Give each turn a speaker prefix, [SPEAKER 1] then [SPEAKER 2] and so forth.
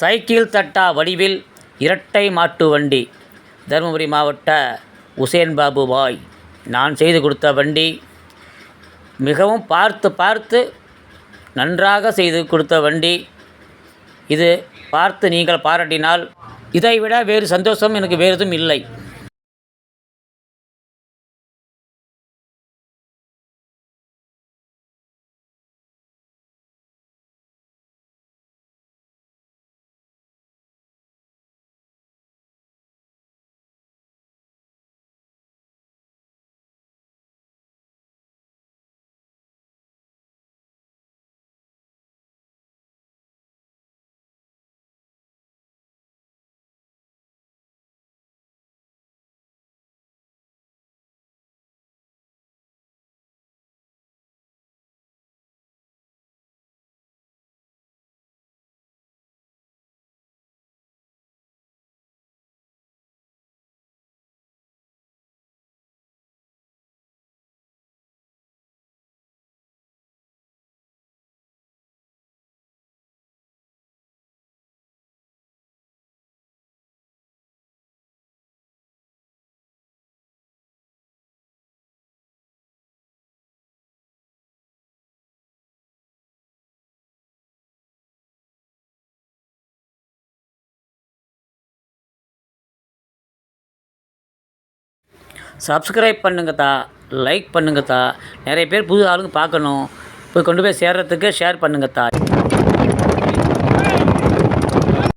[SPEAKER 1] Cycle தட்டா வடிவில் இரட்டை மாட்டு வண்டி. தருமபுரி மாவட்ட உசேன் பாபு பாய் நான் செய்து கொடுத்த வண்டி மிகவும் பார்த்து பார்த்து நன்றாக செய்து கொடுத்த வண்டி. இது பார்த்து நீங்கள் பாராட்டினால் இதைவிட வேறு சந்தோஷம் எனக்கு வேறு எதுவும் இல்லை. சப்ஸ்கிரைப் பண்ணுங்கத்தா லைக் பண்ணுங்கத்தா. நிறைய பேர் புது ஆளுங்க பார்க்கணும். போய் கொண்டு போய் சேர்கிறதுக்கு ஷேர் பண்ணுங்கத்தா.